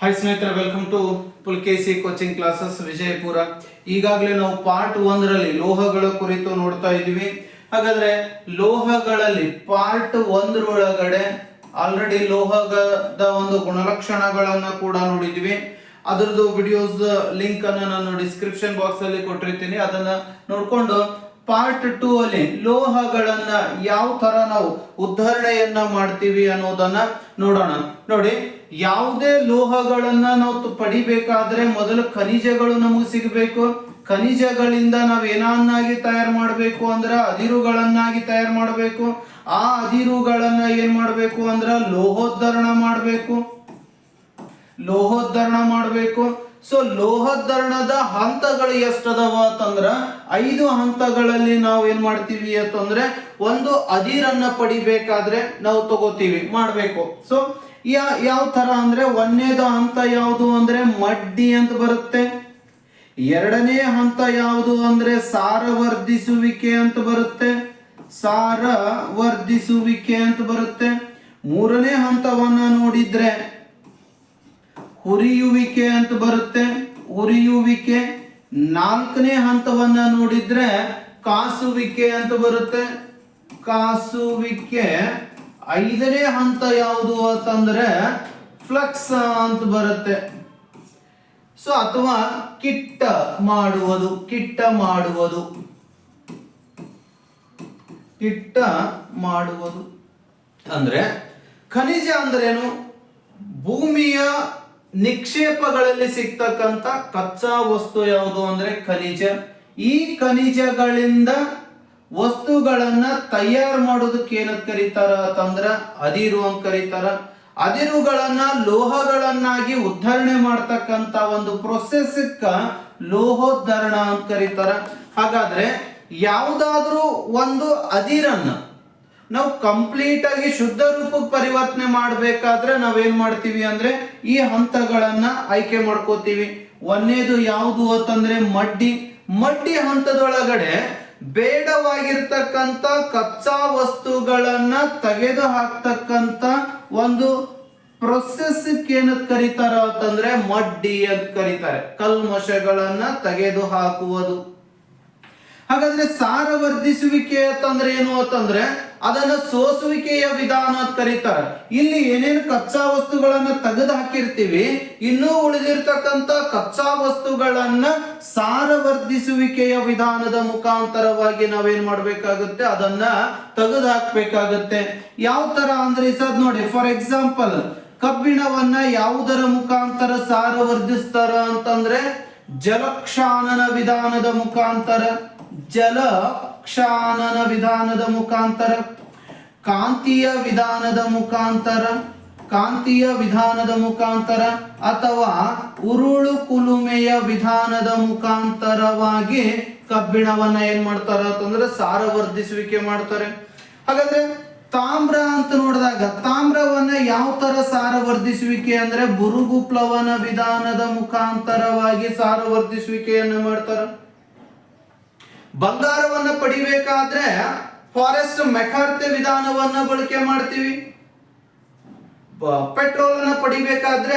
Hi ಸ್ನೇಹಿತರೆ welcome to Pulakeshi coaching classes Vijayapura ಈಗಾಗಲೇ ನಾವು ಪಾರ್ಟ್ ಒಂದರಲ್ಲಿ ಲೋಹಗಳ ಕುರಿತು ನೋಡ್ತಾ ಇದ್ದೀವಿ. ಹಾಗಾದ್ರೆ ಲೋಹಗಳಲ್ಲಿ ಪಾರ್ಟ್ ಒಂದರೊಳಗಡೆ ಆಲ್ರೆಡಿ ಲೋಹದ ಒಂದು ಗುಣಲಕ್ಷಣಗಳನ್ನ ಕೂಡ ನೋಡಿದ್ವಿ ಅದರದ್ದು ವಿಡಿಯೋಸ್ ಲಿಂಕ್ ಅನ್ನ ನಾನು ಡಿಸ್ಕ್ರಿಪ್ಷನ್ ಬಾಕ್ಸ್ ಅಲ್ಲಿ ಕೊಟ್ಟಿರ್ತೀನಿ. ಅದನ್ನ ನೋಡ್ಕೊಂಡು ಪಾರ್ಟ್ ಟೂ ಅಲ್ಲಿ ಲೋಹಗಳನ್ನ ಯಾವ ತರ ನಾವು ಉದ್ಧರಣೆಯನ್ನ ಮಾಡ್ತೀವಿ ಅನ್ನೋದನ್ನ ನೋಡೋಣ. ನೋಡಿ ಯಾವುದೇ ಲೋಹಗಳನ್ನ ನಾವು ಪಡಿಬೇಕಾದ್ರೆ ಮೊದಲು ಖನಿಜಗಳು ನಮಗೆ ಸಿಗಬೇಕು. ಖನಿಜಗಳಿಂದ ನಾವು ಏನನ್ನಾಗಿ ತಯಾರು ಮಾಡಬೇಕು ಅಂದ್ರೆ ಅದಿರುಗಳನ್ನಾಗಿ ತಯಾರು ಮಾಡಬೇಕು. ಆ ಅದಿರುಗಳನ್ನ ಏನ್ ಮಾಡಬೇಕು ಅಂದ್ರ ಲೋಹೋದ್ಧರಣ ಮಾಡಬೇಕು. ಲೋಹೋದ್ಧರಣ ಮಾಡಬೇಕು. ಸೊ ಲೋಹೋದ್ಧರಣದ ಹಂತಗಳು ಎಷ್ಟದವ ಅಂತಂದ್ರ ಐದು ಹಂತಗಳಲ್ಲಿ ನಾವು ಏನ್ ಮಾಡ್ತೀವಿ ಅಂತಂದ್ರೆ ಒಂದು ಅದಿರನ್ನ ಪಡಿಬೇಕಾದ್ರೆ ನಾವು ತಗೋತೀವಿ, ಮಾಡಬೇಕು. ಸೊ ಯಾ, ಯಾವ ತರ ಅಂದ್ರೆ ಒಂದನೇದು ಹಂತ ಯಾವುದು ಅಂದ್ರೆ ಮಡ್ಡಿ ಅಂತ ಬರುತ್ತೆ. ಎರಡನೇ ಹಂತ ಯಾವುದು ಅಂದ್ರೆ ಸಾರವರ್ಧಿಸುವಿಕೆ ಅಂತ ಬರುತ್ತೆ. ಸಾರ ವರ್ಧಿಸುವಿಕೆ ಅಂತ ಬರುತ್ತೆ. ಮೂರನೇ ಹಂತವನ್ನ ನೋಡಿದ್ರೆ ಹುರಿಯುವಿಕೆ ಅಂತ ಬರುತ್ತೆ. ಹುರಿಯುವಿಕೆ. ನಾಲ್ಕನೇ ಹಂತವನ್ನ ನೋಡಿದ್ರೆ ಕಾಸುವಿಕೆ ಅಂತ ಬರುತ್ತೆ. ಕಾಸುವಿಕೆ. ಐದನೇ ಹಂತ ಯಾವುದು ಅಂತಂದ್ರೆ ಫ್ಲಕ್ಸ್ ಅಂತ ಬರುತ್ತೆ. ಸೊ, ಅಥವಾ ಕಿಟ್ಟ ಮಾಡುವುದು ಕಿಟ್ಟ ಮಾಡುವುದು. ಕಿಟ್ಟ ಮಾಡುವುದು. ಅಂದ್ರೆ ಖನಿಜ ಅಂದ್ರೇನು? ಭೂಮಿಯ ನಿಕ್ಷೇಪಗಳಲ್ಲಿ ಸಿಗ್ತಕ್ಕಂಥ ಕಚ್ಚಾ ವಸ್ತು ಯಾವುದು ಅಂದ್ರೆ ಖನಿಜ. ಈ ಖನಿಜಗಳಿಂದ ವಸ್ತುಗಳನ್ನ ತಯಾರು ಮಾಡೋದಕ್ಕೆ ಏನಂತ ಕರೀತಾರ ಅಂತಂದ್ರ ಅದಿರು ಅಂತ ಕರೀತಾರ. ಅದಿರುಗಳನ್ನ ಲೋಹಗಳನ್ನಾಗಿ ಉದ್ಧರಣೆ ಮಾಡ್ತಕ್ಕಂತ ಒಂದು ಪ್ರೊಸೆಸ್ಕ್ಕ ಲೋಹೋದ್ಧರಣ ಅಂತ ಕರೀತಾರ. ಹಾಗಾದ್ರೆ ಯಾವುದಾದ್ರೂ ಒಂದು ಅದಿರನ್ನ ನಾವು ಕಂಪ್ಲೀಟ್ ಆಗಿ ಶುದ್ಧ ರೂಪಕ್ಕೆ ಪರಿವರ್ತನೆ ಮಾಡಬೇಕಾದ್ರೆ ನಾವೇನ್ ಮಾಡ್ತೀವಿ ಅಂದ್ರೆ ಈ ಹಂತಗಳನ್ನ ಆಯ್ಕೆ ಮಾಡ್ಕೋತೀವಿ. ಒಂದನೇದು ಯಾವುದು ಅಂತಂದ್ರೆ ಮಡ್ಡಿ. ಮಡ್ಡಿ ಹಂತದೊಳಗಡೆ ಬೇಡವಾಗಿರ್ತಕ್ಕಂಥ ಕಚ್ಚಾ ವಸ್ತುಗಳನ್ನ ತೆಗೆದು ಹಾಕ್ತಕ್ಕಂತ ಒಂದು ಪ್ರೊಸೆಸ್ ಏನಂತ ಕರೀತಾರ ಅಂತಂದ್ರೆ ಮಡ್ಡಿ ಅಂತ ಕರೀತಾರೆ. ಕಲ್ಮಶಗಳನ್ನ ತೆಗೆದು ಹಾಕುವುದು ಹಾಗಾದ್ರೆ ಸಾರವರ್ಧಿಸುವಿಕೆ ಅಂತಂದ್ರೆ ಏನು ಅಂತಂದ್ರೆ ಅದನ್ನ ಸೋಸುವಿಕೆಯ ವಿಧಾನ ಅಂತ ಕರೀತಾರೆ. ಇಲ್ಲಿ ಏನೇನು ಕಚ್ಚಾ ವಸ್ತುಗಳನ್ನ ತೆಗೆದು ಹಾಕಿರ್ತೀವಿ ಇನ್ನೂ ಉಳಿದಿರ್ತಕ್ಕಂಥ ಕಚ್ಚಾ ವಸ್ತುಗಳನ್ನ ಸಾರವರ್ಧಿಸುವಿಕೆಯ ವಿಧಾನದ ಮುಖಾಂತರವಾಗಿ ನಾವೇನ್ ಮಾಡ್ಬೇಕಾಗುತ್ತೆ, ಅದನ್ನ ತೆಗೆದು ಹಾಕ್ಬೇಕಾಗುತ್ತೆ ಯಾವ ತರ ಅಂದ್ರೆ ಸದ್ ನೋಡಿ ಫಾರ್ ಎಕ್ಸಾಂಪಲ್ ಕಬ್ಬಿಣವನ್ನ ಯಾವುದರ ಮುಖಾಂತರ ಸಾರವರ್ಧಿಸ್ತಾರ ಅಂತಂದ್ರೆ ಜಲಕ್ಷಾನನ ವಿಧಾನದ ಮುಖಾಂತರ ಜಲಕ್ಷಾನನ ವಿಧಾನದ ಮುಖಾಂತರ, ಕಾಂತೀಯ ವಿಧಾನದ ಮುಖಾಂತರ, ಕಾಂತೀಯ ವಿಧಾನದ ಮುಖಾಂತರ ಅಥವಾ ಉರುಳು ಕುಲುಮೆಯ ವಿಧಾನದ ಮುಖಾಂತರವಾಗಿ ಕಬ್ಬಿಣವನ್ನ ಏನ್ ಮಾಡ್ತಾರ ಅಂತಂದ್ರೆ ಸಾರವರ್ಧಿಸುವಿಕೆ ಮಾಡ್ತಾರೆ. ಹಾಗಾದ್ರೆ ತಾಮ್ರ ಅಂತ ನೋಡಿದಾಗ ತಾಮ್ರವನ್ನ ಯಾವ ತರ ಸಾರವರ್ಧಿಸುವಿಕೆ ಅಂದ್ರೆ ಬುರುಗು ಪ್ಲವನ ವಿಧಾನದ ಮುಖಾಂತರವಾಗಿ ಸಾರವರ್ಧಿಸುವಿಕೆಯನ್ನು ಮಾಡ್ತಾರೆ? ಬಂಗಾರವನ್ನ ಪಡಿಬೇಕಾದ್ರೆ ಫಾರೆಸ್ಟ್ ಮೆಕಾರ್ತೆ ವಿಧಾನವನ್ನ ಬಳಕೆ ಮಾಡ್ತೀವಿ. ಪೆಟ್ರೋಲ್ ಅನ್ನ ಪಡಿಬೇಕಾದ್ರೆ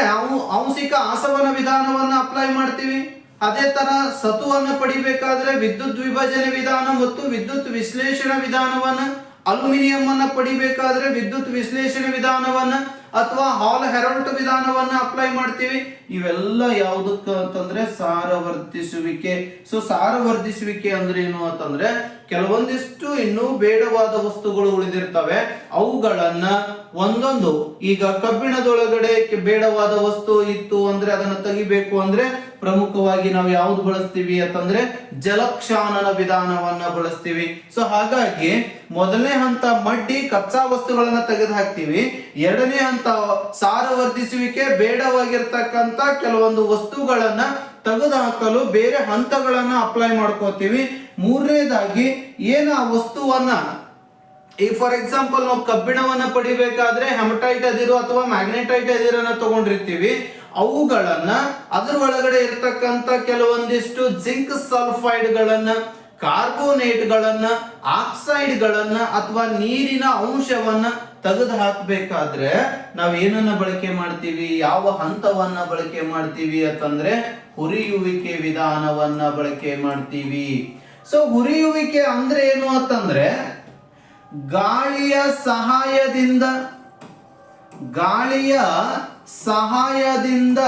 ಔಂಸಿಕ ಆಸವನ ವಿಧಾನವನ್ನ ಅಪ್ಲೈ ಮಾಡ್ತೀವಿ. ಅದೇ ತರ ಸತುವನ್ನು ಪಡಿಬೇಕಾದ್ರೆ ವಿದ್ಯುತ್ ವಿಭಜನೆ ವಿಧಾನ ಮತ್ತು ವಿದ್ಯುತ್ ವಿಶ್ಲೇಷಣಾ ವಿಧಾನವನ್ನ ಅಲ್ಯೂಮಿನಿಯಂ ಅನ್ನ ಪಡಿಬೇಕಾದ್ರೆ ವಿದ್ಯುತ್ ವಿಶ್ಲೇಷಣೆ ವಿಧಾನವನ್ನ ಅಥವಾ ಹಾಲ್ ಹೆರಾಲ್ಟ್ ವಿಧಾನವನ್ನ ಅಪ್ಲೈ ಮಾಡ್ತೀವಿ. ಇವೆಲ್ಲ ಯಾವುದಕ್ಕ ಅಂತಂದ್ರೆ ಸಾರವರ್ಧಿಸುವಿಕೆ ಸೊ ಸಾರವರ್ಧಿಸುವಿಕೆ ಅಂದ್ರೆ ಏನು ಅಂತಂದ್ರೆ, ಕೆಲವೊಂದಿಷ್ಟು ಇನ್ನೂ ಬೇಡವಾದ ವಸ್ತುಗಳು ಉಳಿದಿರ್ತವೆ. ಅವುಗಳನ್ನ ಒಂದೊಂದು. ಈಗ ಕಬ್ಬಿಣದೊಳಗಡೆ ಬೇಡವಾದ ವಸ್ತು ಇತ್ತು ಅಂದ್ರೆ ಅದನ್ನ ತೆಗಿಬೇಕು ಅಂದ್ರೆ ಪ್ರಮುಖವಾಗಿ ನಾವು ಯಾವ್ದು ಬಳಸ್ತೀವಿ ಅಂತಂದ್ರೆ ಜಲಕ್ಷಾನನ ವಿಧಾನವನ್ನ ಬಳಸ್ತೀವಿ. ಸೊ ಹಾಗಾಗಿ ಮೊದಲನೇ ಹಂತ ಮಡ್ಡಿ, ಕಚ್ಚಾ ವಸ್ತುಗಳನ್ನ ತೆಗೆದು ಹಾಕ್ತಿವಿ ಎರಡನೇ ಹಂತ ಸಾರವರ್ಧಿಸುವಿಕೆ ಬೇಡವಾಗಿರ್ತಕ್ಕಂತ ಕೆಲವೊಂದು ವಸ್ತುಗಳನ್ನ ತೆಗೆದು ಹಾಕಲು ಬೇರೆ ಹಂತಗಳನ್ನ ಅಪ್ಲೈ ಮಾಡ್ಕೋತೀವಿ. ಮೂರನೇದಾಗಿ ಏನ ಆ ವಸ್ತುವನ್ನ ಈಗ ಫಾರ್ ಎಕ್ಸಾಂಪಲ್ ನಾವು ಕಬ್ಬಿಣವನ್ನ ಪಡಿಬೇಕಾದ್ರೆ ಹೆಮಟೈಟ್ ಅದಿರು ಅಥವಾ ಮ್ಯಾಗ್ನೆಟೈಟ್ ಅದಿರನ್ನ ತಗೊಂಡಿರ್ತೀವಿ, ಅವುಗಳನ್ನ ಅದ್ರ ಒಳಗಡೆ ಇರತಕ್ಕಂತ ಕೆಲವೊಂದಿಷ್ಟು ಜಿಂಕ್ ಸಲ್ಫೈಡ್ ಗಳನ್ನ ಕಾರ್ಬೋನೇಟ್ ಗಳನ್ನ ಆಕ್ಸೈಡ್ ಗಳನ್ನ ಅಥವಾ ನೀರಿನ ಅಂಶವನ್ನ ತೆಗೆದು ಹಾಕಬೇಕಾದ್ರೆ ನಾವು ಏನನ್ನ ಬಳಕೆ ಮಾಡ್ತೀವಿ? ಯಾವ ಹಂತವನ್ನ ಬಳಕೆ ಮಾಡ್ತೀವಿ ಅಂತಂದ್ರೆ ಹುರಿಯುವಿಕೆ ವಿಧಾನವನ್ನ ಬಳಕೆ ಮಾಡ್ತೀವಿ. ಸೊ ಹುರಿಯುವಿಕೆ ಅಂದ್ರೆ ಏನು ಅಂತಂದ್ರೆ ಗಾಳಿಯ ಸಹಾಯದಿಂದ ಗಾಳಿಯ ಸಹಾಯದಿಂದ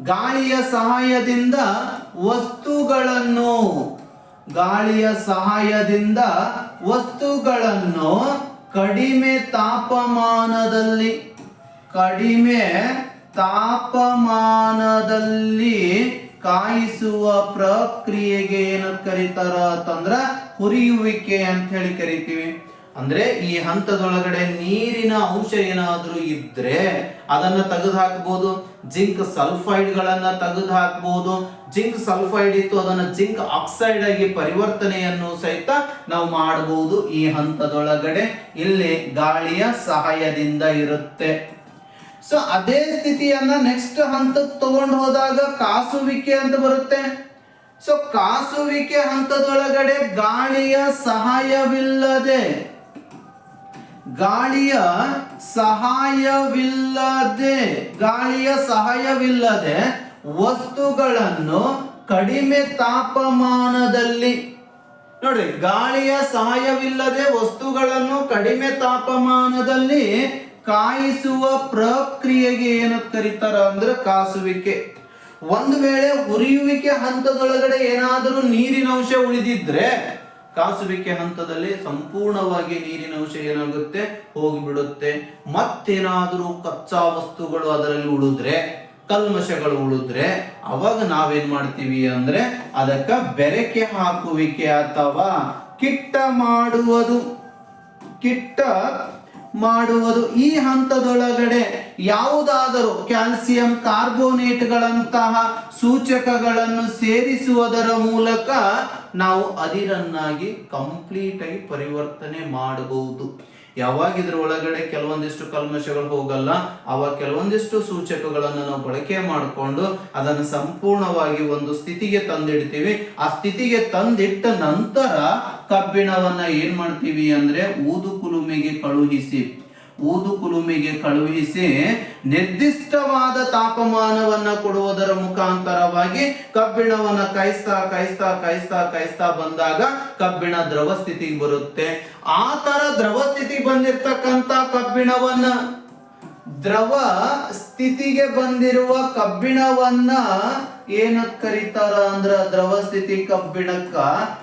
ಗಾಳಿಯ ಸಹಾಯದಿಂದ ವಸ್ತುಗಳನ್ನು, ಗಾಳಿಯ ಸಹಾಯದಿಂದ ವಸ್ತುಗಳನ್ನು ಕಡಿಮೆ ತಾಪಮಾನದಲ್ಲಿ ಕಡಿಮೆ ತಾಪಮಾನದಲ್ಲಿ ಕಾಯಿಸುವ ಪ್ರಕ್ರಿಯೆಗೆ ಏನು ಕರೀತಾರ ಅಂತಂದ್ರ ಹುರಿಯುವಿಕೆ ಅಂತ ಹೇಳಿ ಕರಿತೀವಿ. ಅಂದ್ರೆ ಈ ಹಂತದೊಳಗಡೆ ನೀರಿನ ಅಂಶ ಏನಾದರೂ ಇದ್ರೆ ಅದನ್ನ ತೆಗೆದು ಹಾಕಬಹುದು ಜಿಂಕ್ ಸಲ್ಫೈಡ್ ಗಳನ್ನ ತೆಗೆದು ಹಾಕಬಹುದು ಜಿಂಕ್ ಸಲ್ಫೈಡ್ ಇತ್ತು ಅದನ್ನ ಜಿಂಕ್ ಆಕ್ಸೈಡ್ ಆಗಿ ಪರಿವರ್ತನೆಯನ್ನು ಸಹಿತ ನಾವು ಮಾಡಬಹುದು ಈ ಹಂತದೊಳಗಡೆ ಇಲ್ಲಿ ಗಾಳಿಯ ಸಹಾಯದಿಂದ ಇರುತ್ತೆ. ಸೊ ಅದೇ ಸ್ಥಿತಿಯನ್ನ ನೆಕ್ಸ್ಟ್ ಹಂತಕ್ಕೆ ತಗೊಂಡು ಹೋದಾಗ ಕಾಸುವಿಕೆ ಅಂತ ಬರುತ್ತೆ. ಸೊ ಕಾಸುವಿಕೆ ಹಂತದೊಳಗಡೆ ಗಾಳಿಯ ಸಹಾಯವಿಲ್ಲದೆ ಗಾಳಿಯ ಸಹಾಯವಿಲ್ಲದೆ ಗಾಳಿಯ ಸಹಾಯವಿಲ್ಲದೆ ವಸ್ತುಗಳನ್ನು ಕಡಿಮೆ ತಾಪಮಾನದಲ್ಲಿ, ನೋಡ್ರಿ, ಗಾಳಿಯ ಸಹಾಯವಿಲ್ಲದೆ ವಸ್ತುಗಳನ್ನು ಕಡಿಮೆ ತಾಪಮಾನದಲ್ಲಿ ಕಾಯಿಸುವ ಪ್ರಕ್ರಿಯೆಗೆ ಏನು ಕರೀತಾರ ಅಂದ್ರೆ ಕಾಸುವಿಕೆ. ಒಂದು ವೇಳೆ ಉರಿಯುವಿಕೆ ಹಂತದೊಳಗಡೆ ಏನಾದರೂ ನೀರಿನ ಅಂಶ ಉಳಿದಿದ್ರೆ ಕಾಸುವಿಕೆ ಹಂತದಲ್ಲಿ ಸಂಪೂರ್ಣವಾಗಿ ನೀರಿನ ಅಂಶ ಏನಾಗುತ್ತೆ? ಹೋಗಿಬಿಡುತ್ತೆ. ಮತ್ತೇನಾದರೂ ಕಚ್ಚಾ ವಸ್ತುಗಳು ಅದರಲ್ಲಿ ಉಳಿದ್ರೆ, ಕಲ್ಮಶಗಳು ಉಳಿದ್ರೆ, ಅವಾಗ ನಾವೇನ್ ಮಾಡ್ತೀವಿ ಅಂದ್ರೆ ಅದಕ್ಕ ಬೆರಕೆ ಹಾಕುವಿಕೆ ಅಥವಾ ಕಿಟ್ಟ ಮಾಡುವುದು. ಕಿಟ್ಟ ಮಾಡುವುದು ಈ ಹಂತದೊಳಗಡೆ ಯಾವುದಾದರೂ ಕ್ಯಾಲ್ಸಿಯಂ ಕಾರ್ಬೋನೇಟ್ಗಳಂತಹ ಸೂಚಕಗಳನ್ನು ಸೇರಿಸುವುದರ ಮೂಲಕ ನಾವು ಅದಿರನ್ನಾಗಿ ಕಂಪ್ಲೀಟ್ ಆಗಿ ಪರಿವರ್ತನೆ ಮಾಡಬಹುದು. ಯಾವಾಗ ಇದ್ರ ಒಳಗಡೆ ಕೆಲವೊಂದಿಷ್ಟು ಕಲ್ಮಶಗಳು ಹೋಗಲ್ಲ. ಅವಾಗ ಕೆಲವೊಂದಿಷ್ಟು ಸೂಚಕಗಳನ್ನು ನಾವು ಬಳಕೆ ಮಾಡಿಕೊಂಡು ಅದನ್ನು ಸಂಪೂರ್ಣವಾಗಿ ಒಂದು ಸ್ಥಿತಿಗೆ ತಂದಿಡ್ತೀವಿ. ಆ ಸ್ಥಿತಿಗೆ ತಂದಿಟ್ಟ ನಂತರ ಕಬ್ಬಿಣವನ್ನ ಏನ್ ಮಾಡ್ತೀವಿ ಅಂದ್ರೆ ಊದು ಕುಲುಮೆಗೆ ಕಳುಹಿಸಿ. ಊದು ಕುಲುಮೆಗೆ ಕಳುಹಿಸಿ ನಿರ್ದಿಷ್ಟವಾದ ತಾಪಮಾನವನ್ನ ಕೊಡುವುದರ ಮುಖಾಂತರವಾಗಿ ಕಬ್ಬಿಣವನ್ನ ಕಾಯಿಸ್ತಾ ಕಾಯಿಸ್ತಾ ಕಾಯಿಸ್ತಾ ಕಾಯಿಸ್ತಾ ಬಂದಾಗ ಕಬ್ಬಿಣ ದ್ರವ ಸ್ಥಿತಿಗೆ ಬರುತ್ತೆ. ಆ ತರ ದ್ರವ ಸ್ಥಿತಿ ಬಂದಿರ್ತಕ್ಕಂತ ಕಬ್ಬಿಣವನ್ನ ದ್ರವ ಸ್ಥಿತಿಗೆ ಬಂದಿರುವ ಕಬ್ಬಿಣವನ್ನ ಏನಕ್ ಕರೀತಾರ ಅಂದ್ರ ದ್ರವ ಸ್ಥಿತಿ ಕಬ್ಬಿಣಕ್ಕ?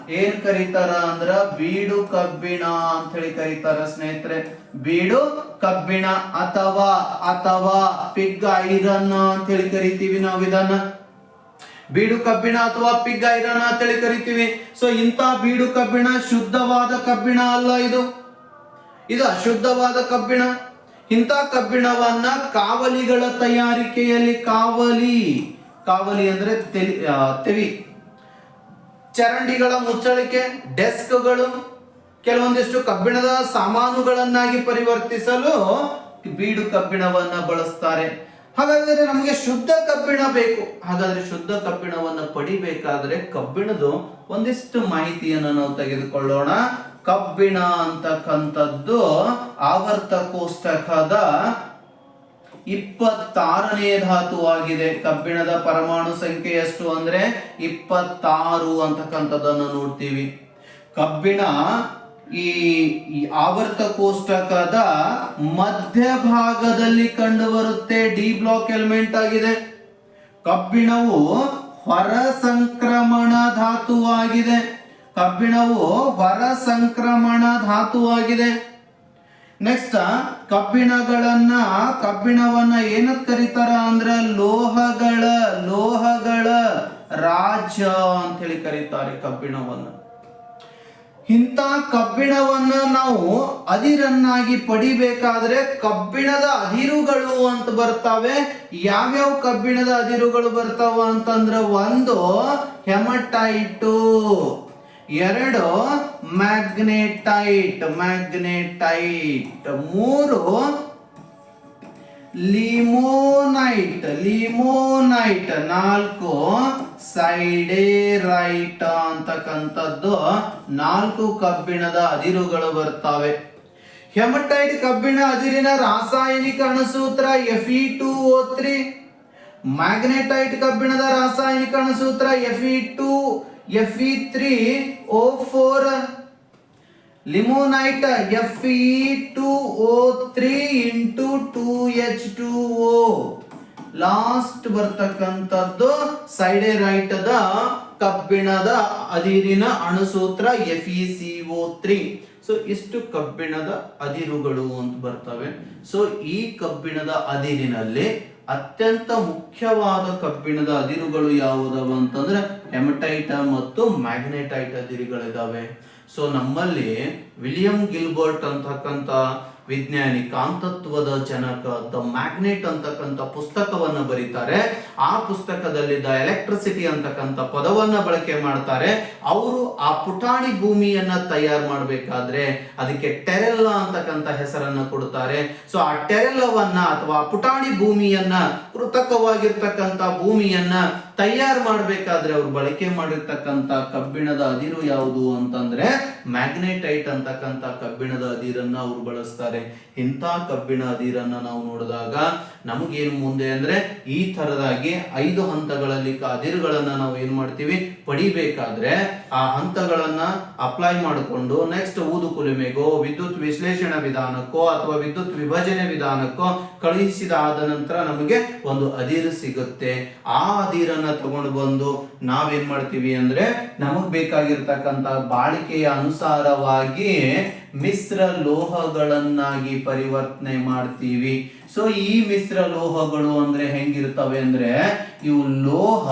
ಏನ್ ಕರೀತಾರ ಅಂದ್ರ ಬೀಡು ಕಬ್ಬಿಣ ಅಂತ ಹೇಳಿ ಕರೀತಾರ ಸ್ನೇಹಿತರೆ. ಬೀಡು ಕಬ್ಬಿಣ ಅಥವಾ ಅಥವಾ ಪಿಗ್ ಐರನ್ ಅಂತ ಹೇಳಿ ಕರಿತೀವಿ ನಾವು ಇದನ್ನ. ಬೀಡು ಕಬ್ಬಿಣ ಅಥವಾ ಪಿಗ್ ಐರನ್ ಅಂತ ಹೇಳಿ ಕರಿತೀವಿ. ಸೊ ಇಂತ ಬೀಡು ಕಬ್ಬಿಣ ಶುದ್ಧವಾದ ಕಬ್ಬಿಣ ಅಲ್ಲ ಇದು. ಇದು ಅಶುದ್ಧವಾದ ಕಬ್ಬಿಣ. ಇಂಥ ಕಬ್ಬಿಣವನ್ನ ಕಾವಲಿಗಳ ತಯಾರಿಕೆಯಲ್ಲಿ ಕಾವಲಿ ಕಾವಲಿ ಅಂದ್ರೆ ತೆವಿ. ಚರಂಡಿಗಳ ಮುಚ್ಚಳಿಕೆ, ಡೆಸ್ಕ್ಗಳು, ಕೆಲವೊಂದಿಷ್ಟು ಕಬ್ಬಿಣದ ಸಾಮಾನುಗಳನ್ನಾಗಿ ಪರಿವರ್ತಿಸಲು ಬೀಡು ಕಬ್ಬಿಣವನ್ನ ಬಳಸ್ತಾರೆ. ಹಾಗಾದ್ರೆ ನಮಗೆ ಶುದ್ಧ ಕಬ್ಬಿಣ ಬೇಕು. ಹಾಗಾದ್ರೆ ಶುದ್ಧ ಕಬ್ಬಿಣವನ್ನು ಪಡಿಬೇಕಾದ್ರೆ ಕಬ್ಬಿಣದು ಒಂದಿಷ್ಟು ಮಾಹಿತಿಯನ್ನು ನಾವು ತೆಗೆದುಕೊಳ್ಳೋಣ. ಕಬ್ಬಿಣ ಅಂತಕ್ಕಂಥದ್ದು ಆವರ್ತ ಕೋಷ್ಟಕದ ಇಪ್ಪತ್ತಾರನೇ ಧಾತುವಾಗಿದೆ. ಕಬ್ಬಿಣದ ಪರಮಾಣು ಸಂಖ್ಯೆ ಎಷ್ಟು ಅಂದ್ರೆ ಇಪ್ಪತ್ತಾರು ಅಂತಕ್ಕಂಥದ್ದನ್ನು ನೋಡ್ತೀವಿ. ಕಬ್ಬಿಣ ಈ ಈ ಆವರ್ತ ಕೋಷ್ಟಕದ ಮಧ್ಯಭಾಗದಲ್ಲಿ ಕಂಡು ಬರುತ್ತೆ ಡಿ ಬ್ಲಾಕ್ ಎಲಿಮೆಂಟ್ ಆಗಿದೆ. ಕಬ್ಬಿಣವು ಹೊರ ಸಂಕ್ರಮಣ ಧಾತುವಾಗಿದೆ. ಕಬ್ಬಿಣವು ಹೊರ ಸಂಕ್ರಮಣ ಧಾತುವಾಗಿದೆ. ನೆಕ್ಸ್ಟ್ ಕಬ್ಬಿಣಗಳನ್ನ, ಕಬ್ಬಿಣವನ್ನ ಏನತ್ ಕರೀತಾರ ಅಂದ್ರ ಲೋಹಗಳ ಲೋಹಗಳ ರಾಜ ಅಂತ ಹೇಳಿ ಕರೀತಾರೆ ಕಬ್ಬಿಣವನ್ನ. ಇಂಥ ಕಬ್ಬಿಣವನ್ನ ನಾವು ಅದಿರನ್ನಾಗಿ ಪಡಿಬೇಕಾದ್ರೆ ಕಬ್ಬಿಣದ ಅದಿರುಗಳು ಅಂತ ಬರ್ತಾವೆ. ಯಾವ್ಯಾವ ಕಬ್ಬಿಣದ ಅದಿರುಗಳು ಬರ್ತಾವ ಅಂತಂದ್ರ ಒಂದು ಹೆಮಟೈಟು. ಎರಡು ಮ್ಯಾಗ್ನೆಟೈಟ್ ಮ್ಯಾಗ್ನೆಟೈಟ್. ಮೂರು ಲಿಮೋನೈಟ್ ಲಿಮೋನೈಟ್. ನಾಲ್ಕು ಸೈಡೇರೈಟ್ ಅಂತಕ್ಕಂಥದ್ದು ನಾಲ್ಕು ಕಬ್ಬಿಣದ ಅದಿರುಗಳು ಬರ್ತವೆ. ಹೆಮಟೈಟ್ ಕಬ್ಬಿಣ ಅದಿರಿನ ರಾಸಾಯನಿಕ ಅಣುಸೂತ್ರ F two O three magnetite ಕಬ್ಬಿಣದ ರಾಸಾಯನಿಕ ಅಣುಸೂತ್ರ F two F E three O four limonite F E two O three into two H two O last ಬರ್ತಕ್ಕಂಥದ್ದು ಸೈಡೆ ರೈಟ್ ಕಬ್ಬಿಣದ ಅದಿರಿನ ಅಣುಸೂತ್ರ F E C O three so ಇಷ್ಟು ಕಬ್ಬಿಣದ ಅದಿರುಗಳು ಅಂತ ಬರ್ತವೆ. So ಈ ಕಬ್ಬಿಣದ ಅದಿರಿನಲ್ಲಿ ಅತ್ಯಂತ ಮುಖ್ಯವಾದ ಕಬ್ಬಿಣದ ಅದಿರುಗಳು ಯಾವುದವ ಅಂತಂದ್ರೆ ಹೆಮಟೈಟ ಮತ್ತು ಮ್ಯಾಗ್ನೆಟೈಟ್ ಅದಿರುಗಳಿದಾವೆ. ಸೊ ನಮ್ಮಲ್ಲಿ ವಿಲಿಯಂ ಗಿಲ್ಬರ್ಟ್ ಅಂತಕ್ಕಂಥ ವಿಜ್ಞಾನಿ ಕಾಂತತ್ವದ ಜನಕ ದ ಮ್ಯಾಗ್ನೆಟ್ ಅಂತಕ್ಕಂಥ ಪುಸ್ತಕವನ್ನು ಬರೀತಾರೆ. ಆ ಪುಸ್ತಕದಲ್ಲಿ ದ ಎಲೆಕ್ಟ್ರಿಸಿಟಿ ಅಂತಕ್ಕಂಥ ಪದವನ್ನ ಬಳಕೆ ಮಾಡ್ತಾರೆ. ಅವರು ಆ ಪುಟಾಣಿ ಭೂಮಿಯನ್ನ ತಯಾರು ಮಾಡಬೇಕಾದ್ರೆ ಅದಕ್ಕೆ ಟೆರೆಲ್ಲ ಅಂತಕ್ಕಂಥ ಹೆಸರನ್ನ ಕೊಡ್ತಾರೆ. ಸೊ ಆ ಟೆರೆಲ್ಲವನ್ನ ಅಥವಾ ಪುಟಾಣಿ ಭೂಮಿಯನ್ನ ಕೃತಕವಾಗಿರ್ತಕ್ಕಂಥ ಭೂಮಿಯನ್ನ ತಯಾರು ಮಾಡಬೇಕಾದ್ರೆ ಅವ್ರು ಬಳಕೆ ಮಾಡಿರ್ತಕ್ಕಂಥ ಕಬ್ಬಿಣದ ಅದಿರು ಯಾವುದು ಅಂತಂದ್ರೆ ಮ್ಯಾಗ್ನೆಟೈಟ್ ಅಂತಕ್ಕಂಥ ಕಬ್ಬಿಣದ ಅದಿರನ್ನ ಅವ್ರು ಬಳಸ್ತಾರೆ. ಇಂಥ ಕಬ್ಬಿಣ ಅದಿರನ್ನ ನಾವು ನೋಡಿದಾಗ ನಮಗೇನು ಮುಂದೆ ಅಂದ್ರೆ ಈ ತರದಾಗಿ ಐದು ಹಂತಗಳಲ್ಲಿ ಅದಿರುಗಳನ್ನ ನಾವು ಏನ್ ಮಾಡ್ತೀವಿ? ಪಡಿಬೇಕಾದ್ರೆ ಆ ಹಂತಗಳನ್ನ ಅಪ್ಲೈ ಮಾಡಿಕೊಂಡು ನೆಕ್ಸ್ಟ್ ಊದು ಕುಲುಮೆಗೋ, ವಿದ್ಯುತ್ ವಿಶ್ಲೇಷಣಾ ವಿಧಾನಕ್ಕೋ ಅಥವಾ ವಿದ್ಯುತ್ ವಿಭಜನೆ ವಿಧಾನಕ್ಕೋ ಕಳುಹಿಸಿದ ಆದ ನಂತರ ನಮಗೆ ಒಂದು ಅದಿರು ಸಿಗುತ್ತೆ. ಆ ಅದಿರನ್ನ ತಗೊಂಡು ಬಂದು ನಾವೇನ್ ಮಾಡ್ತೀವಿ ಅಂದ್ರೆ ನಮಗ್ ಬೇಕಾಗಿರ್ತಕ್ಕಂತ ಬಾಳಿಕೆಯ ಅನುಸಾರವಾಗಿ ಮಿಶ್ರ ಲೋಹಗಳನ್ನಾಗಿ ಪರಿವರ್ತನೆ ಮಾಡ್ತೀವಿ. ಸೊ ಈ ಮಿಶ್ರ ಲೋಹಗಳು ಅಂದ್ರೆ ಹೆಂಗಿರ್ತವೆ ಅಂದ್ರೆ ಇವು ಲೋಹ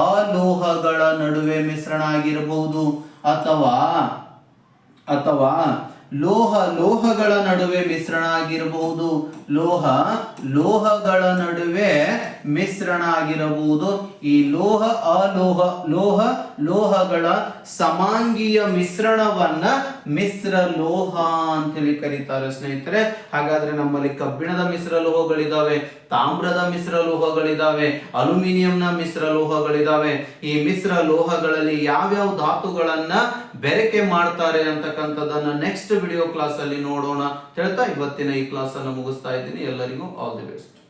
ಅಲೋಹಗಳ ನಡುವೆ ಮಿಶ್ರಣ ಆಗಿರಬಹುದು ಅಥವಾ ಅಥವಾ ಲೋಹ ಲೋಹಗಳ ನಡುವೆ ಮಿಶ್ರಣ ಆಗಿರಬಹುದು ಲೋಹ ಲೋಹಗಳ ನಡುವೆ ಮಿಶ್ರಣ ಆಗಿರಬಹುದು ಈ ಲೋಹ ಅಲೋಹ ಲೋಹ ಲೋಹಗಳ ಸಮಾಂಗೀಯ ಮಿಶ್ರಣವನ್ನ ಮಿಶ್ರ ಲೋಹ ಅಂತೇಳಿ ಕರೀತಾರೆ ಸ್ನೇಹಿತರೆ. ಹಾಗಾದ್ರೆ ನಮ್ಮಲ್ಲಿ ಕಬ್ಬಿಣದ ಮಿಶ್ರ ಲೋಹಗಳಿದಾವೆ, ತಾಮ್ರದ ಮಿಶ್ರ ಲೋಹಗಳಿದಾವೆ, ಅಲ್ಯೂಮಿನಿಯಂನ ಮಿಶ್ರ ಲೋಹಗಳಿದಾವೆ. ಈ ಮಿಶ್ರ ಲೋಹಗಳಲ್ಲಿ ಯಾವ್ಯಾವ ಧಾತುಗಳನ್ನ ಬೆರಕೆ ಮಾಡ್ತಾರೆ ಅಂತಕ್ಕಂಥದ್ದನ್ನ ನೆಕ್ಸ್ಟ್ ವಿಡಿಯೋ ಕ್ಲಾಸ್ ಅಲ್ಲಿ ನೋಡೋಣ. ಹೇಳ್ತಾ ಇವತ್ತಿನ ಈ ಕ್ಲಾಸ್ ಅನ್ನು ಮುಗಿಸ್ತಾ ಇದ್ದೀನಿ. ಎಲ್ಲರಿಗೂ ಆಲ್ ದಿ ಬೆಸ್ಟ್